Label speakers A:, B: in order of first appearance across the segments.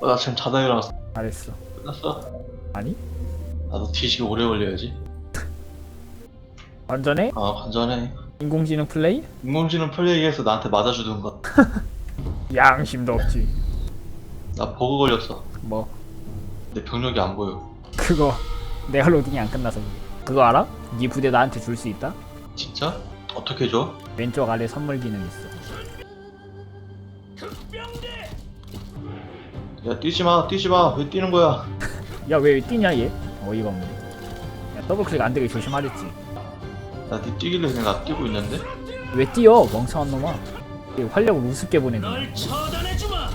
A: 어, 나 지금 자다 일어났어.
B: 잘했어
A: 끝났어?
B: 아니?
A: 나도 뒤지게 오래 걸려야지.
B: 완전해?
A: 아, 간전해.
B: 인공지능 플레이?
A: 인공지능 플레이에서 나한테 맞아주던가.
B: 양심도 없지
A: 나 버그 걸렸어.
B: 뭐
A: 내 병력이 안 보여.
B: 그거 내가 로딩이 안 끝나서 그래. 그거 알아? 네 부대 나한테 줄 수 있다?
A: 진짜? 어떻게 줘?
B: 왼쪽 아래 선물 기능 있어
A: 야, 뛰지 마, 뛰지 마. 왜 뛰는 거야?
B: 야 왜 뛰냐 얘? 어이가 없네 야 더블 클릭 안 되게 조심하랬지
A: 나 니 뛰길래 그냥 나 뛰고 있는데?
B: 왜 뛰어 멍청한 놈아 얘 활력을 우습게 보내네
C: 널 처단해주마.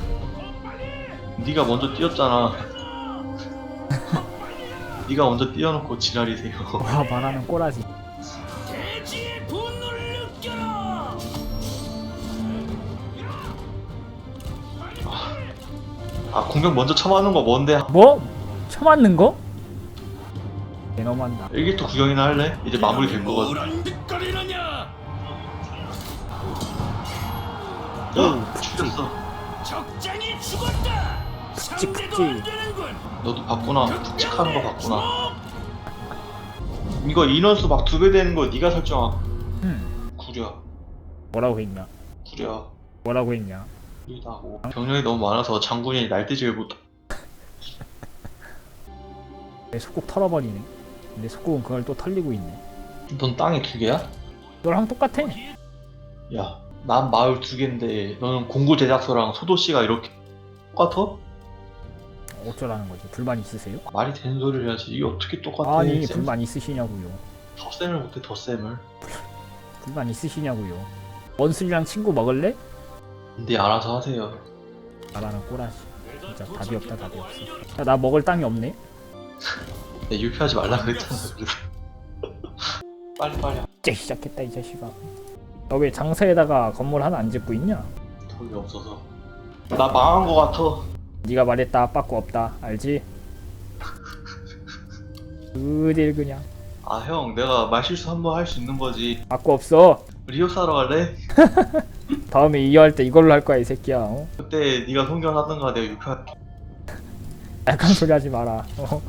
A: 네가 먼저 뛰었잖아. 네가 먼저 뛰어놓고 지랄이세요.
B: 와 말하는 꼬라지
A: 아, 공격 먼저 쳐맞는 거 뭔데?
B: 뭐? 쳐맞는 거? 개너만다
A: 일기토 구경이나 할래? 이제 마무리 된 거거든.
C: 뭐란 뒷거리느냐?
A: 헉, 죽였어.
C: 적장이 죽었다. 상대도. 안 되는군.
A: 너도 봤구나. 푹직하는 거 봤구나. 이거 인원수 막 두 배 되는 거 네가 설정하.
B: 음
A: 구려.
B: 뭐라고 했냐
A: 구려.
B: 뭐라고 했냐
A: 구리다고. 병력이 너무 많아서 장군이 날뛰지를 못.
B: 내 속국 털어버리네 내 속국은 그걸 또 털리고 있네
A: 넌 땅이 두 개야?
B: 너랑 똑같아
A: 야, 난 마을 두 개인데 너는 공구 제작소랑 소도 씨가 이렇게 똑같아?
B: 어쩌라는 거지 불만 있으세요?
A: 말이 되는 소리를 해야지. 이게 어떻게 똑같아?
B: 아니
A: 쌤?
B: 불만 있으시냐고요
A: 더 쌤을 못해 더 쌤을.
B: 불만 있으시냐고요 원술이랑 친구 먹을래?
A: 근데 알아서 하세요.
B: 말하는 꼬라지 진짜 답이 없다 답이 없어 야 나 먹을 땅이 없네
A: 내 유피하지 말라 그랬잖아. 빨리 빨리.
B: 이제 시작했다 이 자식아 너 왜 장사에다가 건물 하나 안 짓고 있냐?
A: 돈이 없어서. 나 망한 거 같아.
B: 네가 말했다 빠꾸 없다 알지? 어딜 그냥
A: 아 형, 내가 말실수 한 번 할 수 있는 거지.
B: 빠꾸 없어
A: 리오 사러 갈래?
B: 다음에 이어할 때 이걸로 할 거야 이 새끼야 어?
A: 그때 네가 송전하던가 내가 유피할게.
B: 약간 소리 하지 마라 어?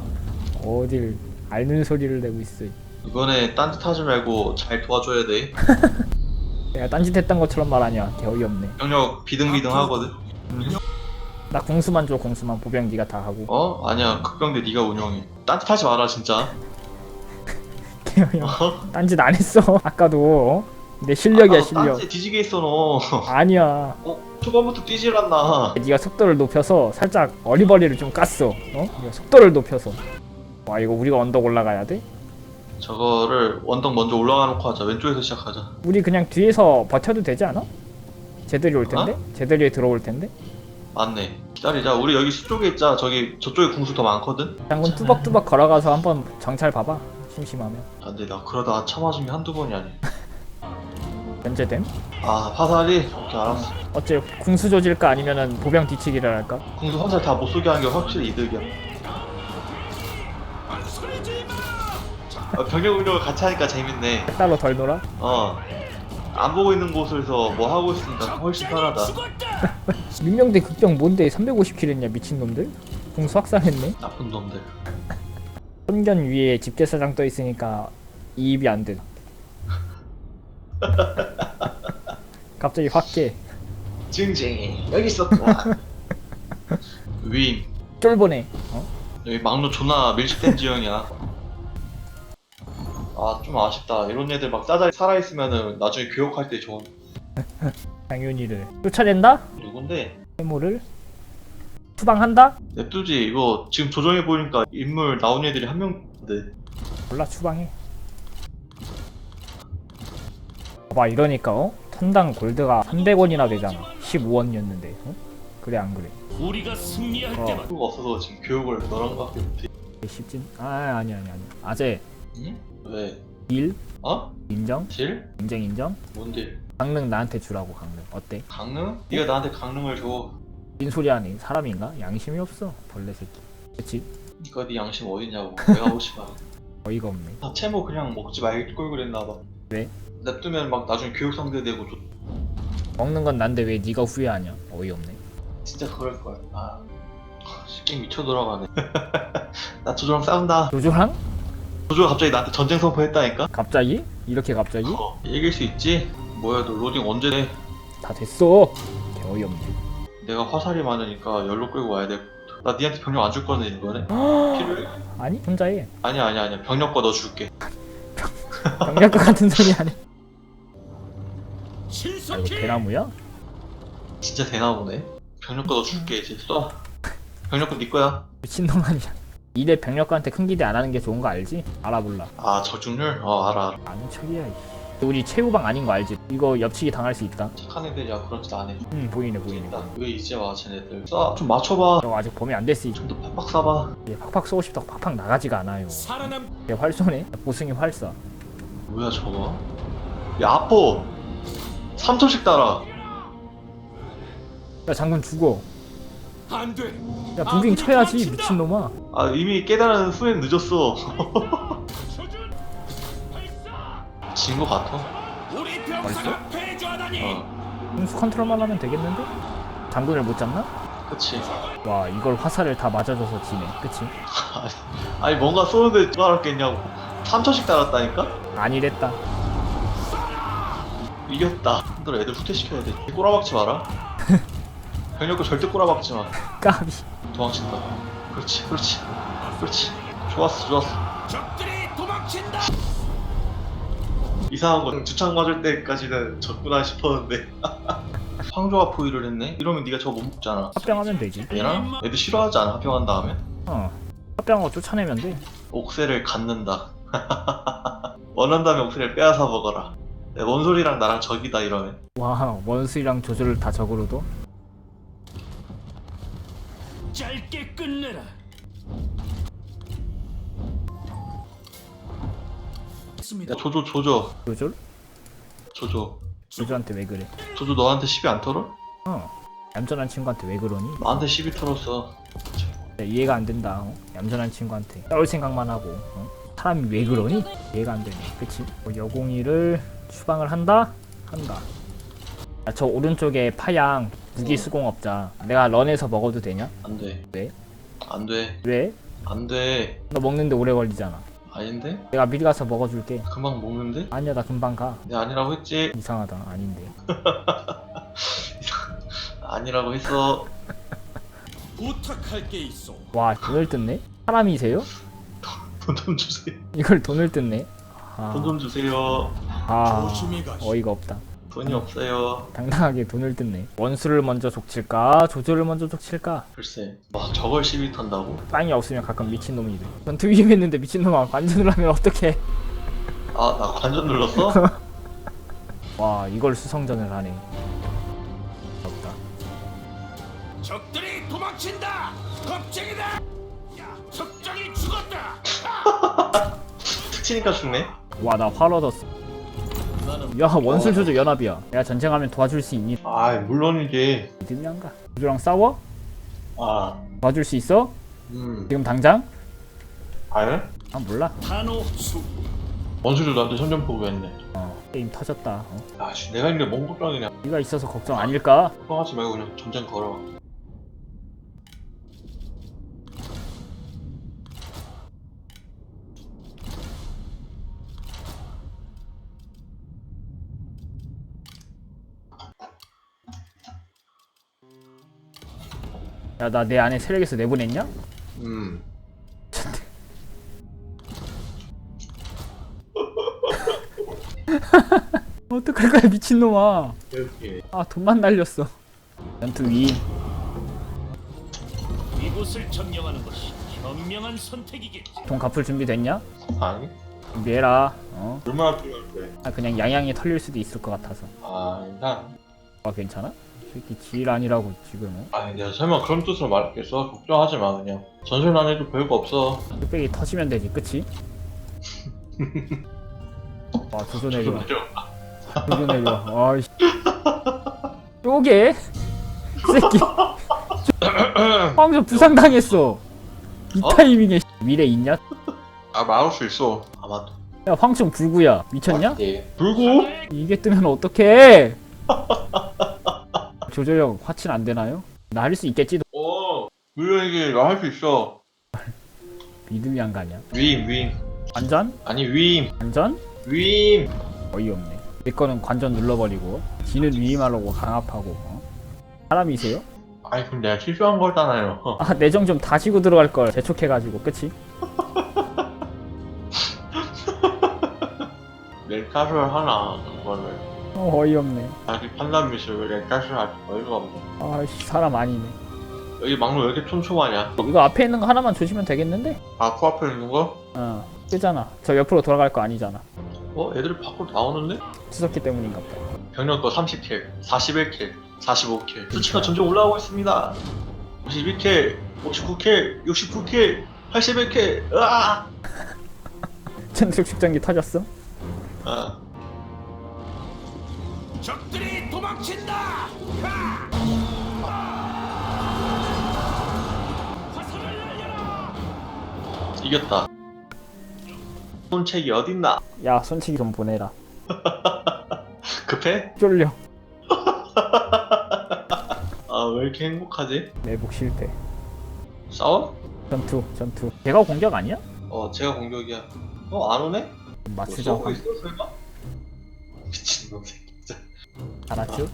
B: 어딜 앓는 소리를 내고 있어
A: 이번에 딴짓 하지 말고 잘 도와줘야 돼.
B: 내가 딴짓 했던 것처럼 말하냐 개 어이없네
A: 병력 비등비등 하거든.
B: 나 공수만 줘 공수만 보병 네가 다 하고
A: 어? 아니야. 극병대 네가 운영해. 딴짓 하지 마라 진짜.
B: 개 어이없
A: 어?
B: 딴짓 안 했어 아까도 어? 내 실력이야
A: 아,
B: 실력
A: 딴짓 뒤지게 있어 너.
B: 아니야
A: 어? 초반부터 뛰질 않나.
B: 네가 속도를 높여서 살짝 어리버리를 좀 깠어. 어? 네가 속도를 높여서. 와 이거 우리가 언덕 올라가야 돼?
A: 저거를 원덕 먼저 올라가 놓고 하자. 왼쪽에서 시작하자.
B: 우리 그냥 뒤에서 버텨도 되지 않아? 쟤들이 올 텐데?
A: 어?
B: 쟤들이 들어올 텐데?
A: 맞네. 기다리자. 우리 여기 수쪽에 있자. 저기 저쪽에 궁수 더 많거든.
B: 장군 뚜벅뚜벅 걸어가서 한번 정찰 봐봐. 심심하면.
A: 안돼 나 그러다 참아준 게 한두 번이 아니야.
B: 견제됨?
A: 아 파살이? 오케이 알았어.
B: 어째 궁수 조질까 아니면은 보병 뒤치기를 할까?
A: 궁수 화살 다 못 쏘게 하는 게 확실히 이득이야. 아, 병력 운영을 같이 하니까 재밌네.
B: 따로 덜 놀아?
A: 어. 안 보고 있는 곳에서 뭐 하고 있으니까 훨씬 편하다.
B: 민명대 극병 뭔데 350킬 했냐 미친놈들? 궁수 확산했네?
A: 나쁜 놈들.
B: 선견 위에 집게사장 떠 있으니까 이입이 안 돼. 갑자기 확 깨.
A: 징징이 여기 있었구나. 위임.
B: 쫄보네. 어?
A: 여기 막루 존나 밀집된 지형이야. 아 좀 아쉽다. 이런 애들 막 짜자 살아있으면은 나중에 교육할 때 좋은.
B: 당연히를 쫓아낸다?
A: 누군데?
B: 해모를 추방한다?
A: 냅두지 이거 지금 조정해 보니까 인물 나온 애들이 한 명인데
B: 몰라 추방해 봐봐 이러니까 어? 천당 골드가 300원이나 되잖아 15원이었는데 어? 그래 안 그래
C: 우리가 승리할
B: 어.
C: 때만
A: 없어서 지금 교육을 너랑 밖에 못해
B: 쉽진 아 아니 아니 아니 아재
A: 응? 왜?
B: 일
A: 어?
B: 인정
A: 딜?
B: 인정 인정
A: 뭔데?
B: 강릉 나한테 주라고 강릉 어때?
A: 강릉? 네가 나한테 강릉을 줘
B: 빈소리 하네 사람인가? 양심이 없어 벌레 새끼 그치?
A: 니가 네 양심 어딨냐고 내가 오시마
B: 어이가 없네
A: 다 채모 그냥 먹지 말걸 그랬나봐
B: 왜?
A: 냅두면 막 나중에 교육 상대 되고 좀
B: 먹는 건 난데 왜 네가 후회하냐 어이없네
A: 진짜 그럴걸 아 게임 미쳐 돌아가네. 나 조조랑 싸운다.
B: 조조랑?
A: 조조가 갑자기 나한테 전쟁 선포했다니까?
B: 갑자기? 이렇게 갑자기?
A: 어, 이길 수 있지? 뭐야, 너 로딩 언제 돼?
B: 다 됐어 개 어이없네
A: 내가 화살이 많으니까 연로 끌고 와야 돼. 나 니한테 병력 안 줄 거네, 이번에. 필요해?
B: 아니 혼자 해
A: 아니야, 아니야, 아니야. 병력 거너 줄게.
B: 병력과 같은 소리 하네 아 이거 대나무야?
A: 진짜 되나 보네. 병력 거너 줄게, 이제 써. 병력 거네 거야.
B: 미친놈 아니야 이대 병력과한테 큰 기대 안 하는 게 좋은 거 알지? 알아볼라
A: 아, 적중률? 어, 알아, 알아.
B: 아는 척이야 이씨. 우리 최후방 아닌 거 알지? 이거 옆치기 당할 수 있다
A: 착한 애들이야, 그런 짓 안 해.
B: 응 보이네 보이네
A: 보인다. 왜 이제 와, 쟤네들. 쏴, 좀 맞춰봐.
B: 너 아직 범위 안 됐어
A: 좀더 팍팍 쏴봐.
B: 이제 팍팍 쏘고 싶다고 팍팍 나가지가 않아요
C: 살아남
B: 얘 활 쏘네 보승이 활쏴
A: 뭐야, 저거? 야, 아포! 3초씩 따라.
B: 야 장군 죽어
C: 안 돼
B: 야 무빙 쳐야지 미친놈아
A: 아, 이미 깨달은 후엔 늦었어.
C: 조준 발사
A: 진 거 같아.
C: 우리 병사가
A: 어,
B: 공수 컨트롤만 하면 되겠는데? 장군을 못 잡나?
A: 그치.
B: 와 이걸 화살을 다 맞아줘서 지네 그치?
A: 아니, 뭔가 쏘는데 누가 알았겠냐고. 3초씩 따랐다니까?
B: 아니랬다
A: 이겼다. 힘들어, 애들 후퇴시켜야 돼. 꼬라박지 마라. 병력고 절대 꼬라박지 마.
B: 까비
A: 도망친다. 그렇지, 그렇지, 그렇지. 좋았어, 좋았어.
C: 적들이 도망친다
A: 이상한 거 주창 맞을 때까지는 졌구나 싶었는데. 황조가 포위를 했네? 이러면 네가 저거 못 먹잖아.
B: 합병하면 되지
A: 얘랑? 애들 싫어하지 않아, 합병한 다음에?
B: 어 합병하고 쫓아내면 돼
A: 옥새를 갖는다. 원한다면 옥새를 빼앗아 먹어라. 내 원소리랑 나랑 적이다 이러면.
B: 와 원수이랑 조조를 다 적으로도
C: 짧게 끝내라
A: 야 조조 조조
B: 조조를?
A: 조조
B: 조조한테 왜 그래
A: 조조 너한테 시비 안 털어?
B: 어 얌전한 친구한테 왜 그러니?
A: 나한테 시비 털었어.
B: 야, 이해가 안 된다 어? 얌전한 친구한테 싸울 생각만 하고 어? 사람이 왜 그러니? 이해가 안 되네 그치? 뭐 여공이를 추방을 한다? 한다 야, 저 오른쪽에 파양 무기 수공업자 내가 런에서 먹어도 되냐?
A: 안 돼.
B: 왜?
A: 안 돼.
B: 왜?
A: 안 돼.
B: 너 먹는데 오래 걸리잖아
A: 아닌데?
B: 내가 미리 가서 먹어줄게
A: 금방 먹는데?
B: 아니야 나 금방 가
A: 내가 아니라고 했지.
B: 이상하다 아닌데
A: 아니라고 했어.
C: 부탁할 게 있어
B: 와 돈을 뜯네? 사람이세요?
A: 돈 좀 주세요.
B: 이걸 돈을 뜯네? 아,
A: 돈 좀 주세요.
B: 아
C: 가시
B: 어이가 없다.
A: 돈이 없어요.
B: 당당하게 돈을 뜯네. 원수를 먼저 족칠까? 조조를 먼저 족칠까?
A: 글쎄. 막 저걸 시비 턴다고?
B: 빵이 없으면 가끔 미친놈이 돼. 전투 위임했는데 미친놈아 관전을 하면 어떡해.
A: 아, 나 관전 눌렀어?
B: 와 이걸 수성전을 하네. 없다.
C: 적들이 도망친다! 겁쟁이다 야 적장이 죽었다!
A: 치니까 죽네?
B: 와 나 화를 얻었어 야 원술 조조 연합이야 내가 전쟁하면 도와줄 수 있니?
A: 아, 물론이지.
B: 믿음이 안가 조조랑 싸워?
A: 아,
B: 도와줄 수 있어?
A: 음.
B: 지금 당장?
A: 아유?
B: 아 몰라
A: 원수도 나한테 선전포고 했네.
B: 어 게임 터졌다 어.
A: 아, 씨, 내가 있는데 뭔 걱정이냐.
B: 네가 있어서 걱정 아닐까?
A: 걱정하지 말고 그냥 전쟁 걸어.
B: 야 나 내 안에 세력에서 내보냈냐?
A: 음.
B: 어떡할 거야 미친놈아
A: 이렇게.
B: 아 돈만 날렸어 전투 위임
C: 이곳을 점령하는 것이 현명한 선택이겠지
B: 돈 갚을 준비 됐냐?
A: 아니?
B: 준비해라 어?
A: 얼마나 필요한데?
B: 아 그냥 양양이 털릴 수도 있을 것 같아서
A: 아, 일단.
B: 아 괜찮아? 이 새끼 지일 아니라고 지금 어?
A: 아니, 내가 설마 그런 뜻으로 말했겠어? 걱정하지 마, 그냥. 전술만 해도 별거 없어.
B: 뚝배기 터지면 되지 그치? 와 조조 내려. 조조 내려 아이씨 쪼개? 이 새끼 황조 부상당했어 이
A: 어?
B: 타이밍에 미래 있냐?
A: 아, 말할 수 있어. 아마도.
B: 야 황충 불구야 미쳤냐?
A: 네. 불고?
B: 이게 뜨면 어떡해 조조형 화친 안 되나요? 나 할 수 있겠지?
A: 어. 물론이게 너할수 있어.
B: 믿음이 안 가냐?
A: 위임 위임.
B: 관전?
A: 아니 위임
B: 관전?
A: 위임.
B: 어이없네. 내 거는 관전 눌러버리고 지는 위임하려고 강압하고 어? 사람이세요?
A: 아니 그럼 내가 실수한 거잖아요.
B: 아 내정 좀 다시고 들어갈 걸 재촉해가지고 그치?
A: 렉가스를 하나 그거를.
B: 어, 어이없네.
A: 자기 판단 미술 렉가스를 하지 어이가 없네.
B: 아씨 사람 아니네.
A: 여기 막루 왜 이렇게 촘촘하냐?
B: 이거 앞에 있는 거 하나만 조지면 되겠는데?
A: 아 코앞에 있는 거?
B: 어 뜨잖아. 저 옆으로 돌아갈 거 아니잖아.
A: 어 애들이 밖으로 나오는데?
B: 투석기 때문인가 보다.
A: 병력 거 30킬, 41킬, 45킬. 수치가 점점 올라오고 있습니다. 51킬, 59킬, 69킬, 81킬. 으아!
B: 전속 축전기 터졌어?
A: 아,
C: 적들이 도망친다. 하! 화살을 날려라.
A: 이겼다. 손책이 어딨나?
B: 야 손치기 좀 보내라.
A: 급해?
B: 쫄려.
A: 아, 왜 이렇게 행복하지?
B: 내복 실패.
A: 싸워?
B: 전투 전투. 걔가 공격 아니야?
A: 어, 제가 공격이야. 어, 안 오네? 뭐
B: 맞추자.
A: 싸우고 있어, 설마? 미친놈 새끼.
B: 알았죠?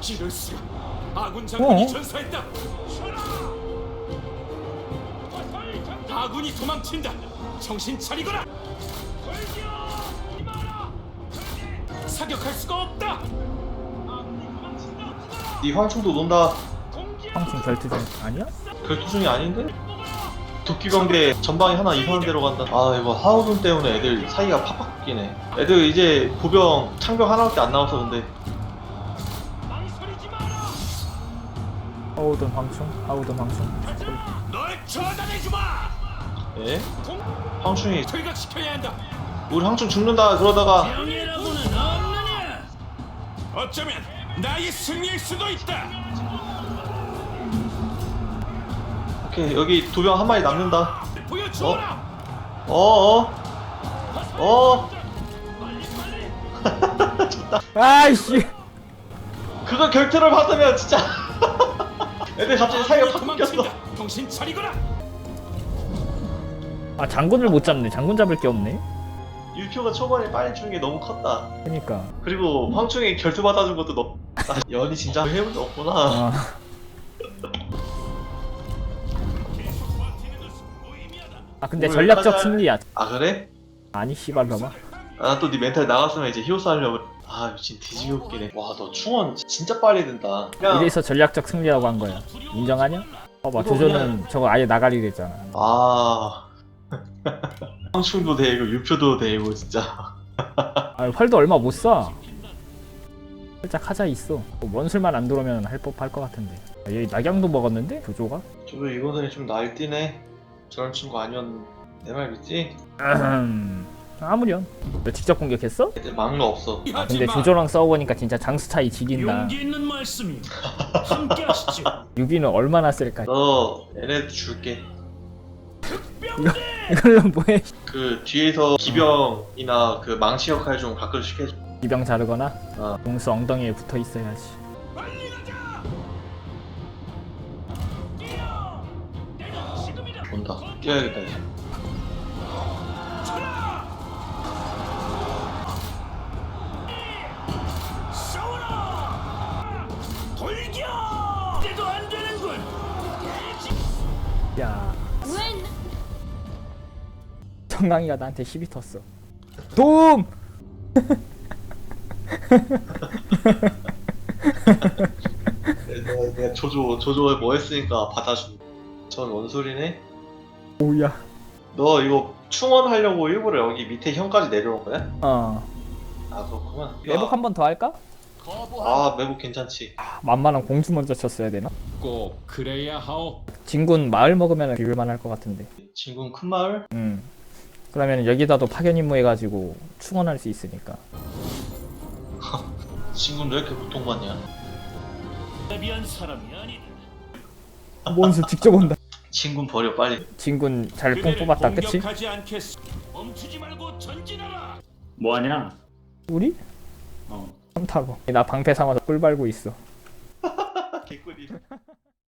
C: 사격하라. 아군 장군이
B: 어?
C: 전사했다. 아군이 도망친다. 정신 차리거라. 절대 사격할 수가 없다.
A: 네 황충도 논다.
B: 황충 결투전 아니야?
A: 결투 중이 아닌데? 도끼병대 전방에 하나 이상한 데로 간다. 아 이거 하우돈 때문에 애들 사이가 팍팍 바뀌네. 애들 이제 보병 창병 하나밖에 안 남았어 근데.
B: 하우든 황충? 하우든 황충.
C: 널 처단해 주마.
A: 예?
C: 공
A: 황충이
C: 퇴각시켜야 한다.
A: 우리 황충 죽는다 그러다가
C: 없느냐? 어쩌면 나의 승리일 수도 있다.
A: 오케이 여기 도병 한 마리 남는다.
C: 보여주어라.
A: 어어 어.
C: 빨리 빨리.
B: 아이씨.
A: 그거 결투를 받으면 진짜 애들 갑자기 사이가 팍 바뀌었어.
C: 도망친다. 정신 차리거라.
B: 아 장군을 못 잡네. 장군 잡을 게 없네.
A: 유표가 초반에 빨리 주는 게 너무 컸다.
B: 그니까.
A: 그리고 황충이 결투 받아준 것도 너. 아, 연이 진짜 해본 적 없구나.
B: 아.
C: 무의미하다.
B: 아 근데
A: 뭘
B: 전략적. 승리야.
A: 아 그래?
B: 아니 씨발 놈아.
A: 아 또 네 멘탈 나갔으면 이제 히오스 하려고 아 미친 뒤지게 웃기네 와 너 충원 진짜 빨리 된다 그냥
B: 이래서 전략적 승리라고 한 거야. 인정하냐? 봐봐
A: 이거
B: 조조는 저거 아예 나가리 됐잖아.
A: 아 황충도 되고 유표도 되고 진짜
B: 아 활도 얼마 못 쏴. 살짝 하자 있어. 뭐 원술만 안 들어오면 할 법할 것 같은데. 아, 얘 낙양도 먹었는데 조조가?
A: 저도 이거들이 좀 날뛰네 저런 친구 아니었는데 내말 믿지?
B: 음, 아무렴. 너 직접 공격했어?
A: 애들 막루 없어
B: 아, 근데 조조랑 싸워보니까 진짜 장수 차이 지긴다.
C: 용기 있는 말씀이 함께 하시죠.
B: 유비는 얼마나 쓸까?
A: 너 얘네 줄게
B: 이걸로 뭐해?
A: 그 뒤에서 기병이나 그 망치 역할 좀 가끔 씩 해줘
B: 기병 자르거나
A: 어.
B: 동수 엉덩이에 붙어 있어야지.
A: 온다 뛰어야겠다 이제.
B: 야,
D: 웬
B: 정강이가 나한테 시비 텄어. 도움!
A: 내가, 내가 조조 조조에 뭐 했으니까 받아준 전 원소리네
B: 오야.
A: 너 이거 충원 하려고 일부러 여기 밑에 형까지 내려온 거야?
B: 어.
A: 아 그렇구만
B: 매복 한 번 더 할까?
A: 아 매복 괜찮지
B: 만만한 공수 먼저 쳤어야 되나?
C: 꼭 그래야 하오.
B: 진군 마을 먹으면 비빌만 할 것 같은데.
A: 진군 큰 마을?
B: 음. 그러면 여기다도 파견 임무 해가지고 충원할 수 있으니까.
A: 진군 왜 이렇게 고통받냐
C: 비한 사람이 아니다.
B: 몬스 직접 온다.
A: 친군 버려 빨리
B: 진군 잘 뽕
C: 그대를
B: 뽑았다 그치?
C: 공격하지 않겠어. 멈추지 말고 전진하라.
D: 뭐하냐?
B: 우리?
D: 어.
B: 탐타고 나 방패 삼아서 꿀 밟고 있어
A: 개꿀이